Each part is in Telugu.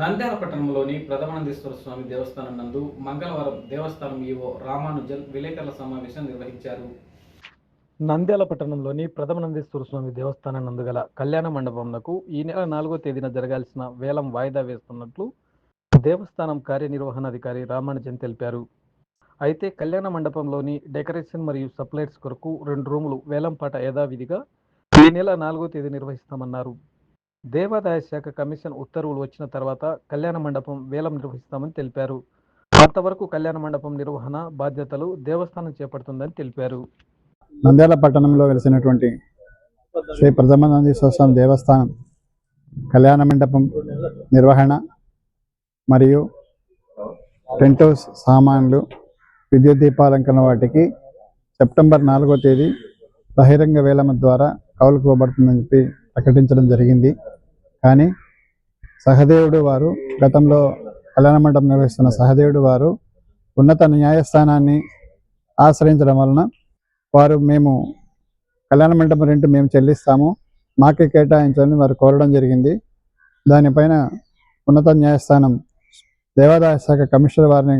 నంద్యాల పట్టణంలోని ప్రథమానందేశ్వర స్వామి దేవస్థానం నందు మంగళవారం దేవస్థానం ఈవో రామానుజన్ విలేకరుల సమావేశం నిర్వహించారు. నంద్యాల పట్టణంలోని ప్రథమానందేశ్వర స్వామి దేవస్థానం నందుగల కళ్యాణ మండపంనకు ఈ నెల నాలుగో తేదీన జరగాల్సిన వేలం వాయిదా వేస్తున్నట్లు దేవస్థానం కార్యనిర్వహణాధికారి రామానుజన్ తెలిపారు. అయితే కళ్యాణ మండపంలోని డెకరేషన్ మరియు సప్లైట్స్ కొరకు రెండు రూములు వేలంపాట యథావిధిగా ఈ నెల నాలుగో తేదీ నిర్వహిస్తామన్నారు. దేవాదాయ శాఖ కమిషన్ ఉత్తర్వులు వచ్చిన తర్వాత కళ్యాణ మండపం వేలం నిర్వహిస్తామని తెలిపారు. అంతవరకు కళ్యాణ మండపం నిర్వహణ బాధ్యతలు దేవస్థానం చేపడుతుందని తెలిపారు. నంద్యాల పట్టణంలో వెలిసినటువంటి శ్రీ ప్రథమానందేశ్వర స్వామి దేవస్థానం కళ్యాణ మండపం నిర్వహణ మరియు టెంట్ హౌస్ సామాన్లు విద్యుత్ దీపాలంకరణ వాటికి సెప్టెంబర్ నాలుగో తేదీ బహిరంగ వేలం ద్వారా కౌలుకోబడుతుందని చెప్పి ప్రకటించడం జరిగింది. కానీ సహదేవుడు వారు గతంలో కళ్యాణ మండపం నిర్వహిస్తున్న సహదేవుడు వారు ఉన్నత న్యాయస్థానాన్ని ఆశ్రయించడం వలన వారు మేము కళ్యాణ మండపం రెంట్ మేము చెల్లిస్తాము మాకే కేటాయించాలని వారు కోరడం జరిగింది. దానిపైన ఉన్నత న్యాయస్థానం దేవాదాయ శాఖ కమిషనర్ వారిని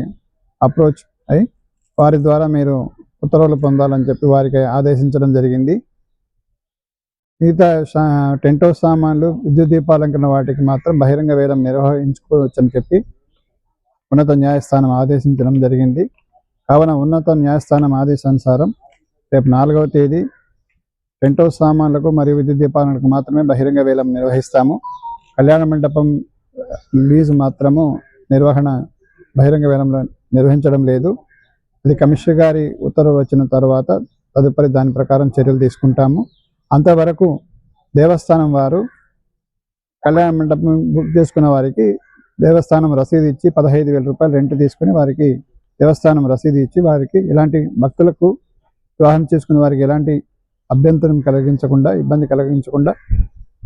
అప్రోచ్ అయి వారి ద్వారా మీరు ఉత్తర్వులు పొందాలని చెప్పి వారికి ఆదేశించడం జరిగింది. మిగతా టెంట్ హౌస్ సామాన్లు విద్యుత్ దీపాలంకరణ వాటికి మాత్రం బహిరంగ వేలం నిర్వహించుకోవచ్చని చెప్పి ఉన్నత న్యాయస్థానం ఆదేశించడం జరిగింది. కావున ఉన్నత న్యాయస్థానం ఆదేశానుసారం రేపు నాలుగవ తేదీ టెంట్ హౌస్ సామాన్లకు మరియు విద్యుత్ దీపాలకు మాత్రమే బహిరంగ వేలం నిర్వహిస్తాము. కళ్యాణ మండపం లీజు మాత్రము నిర్వహణ బహిరంగ వేలంలో నిర్వహించడం లేదు. అది కమిషనర్ గారి ఉత్తర్వు వచ్చిన తర్వాత తదుపరి దాని ప్రకారం చర్యలు తీసుకుంటాము. అంతవరకు దేవస్థానం వారు కళ్యాణ మండపం బుక్ చేసుకున్న వారికి దేవస్థానం రసీదు ఇచ్చి పదహైదు వేల రూపాయలు రెంట్ తీసుకుని వారికి దేవస్థానం రసీదు ఇచ్చి వారికి ఇలాంటి భక్తులకు వివాహం చేసుకున్న వారికి ఎలాంటి అభ్యంతరం కలిగించకుండా ఇబ్బంది కలిగించకుండా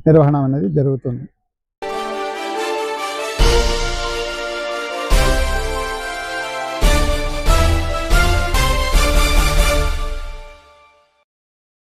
నిర్వహణ అనేది జరుగుతుంది.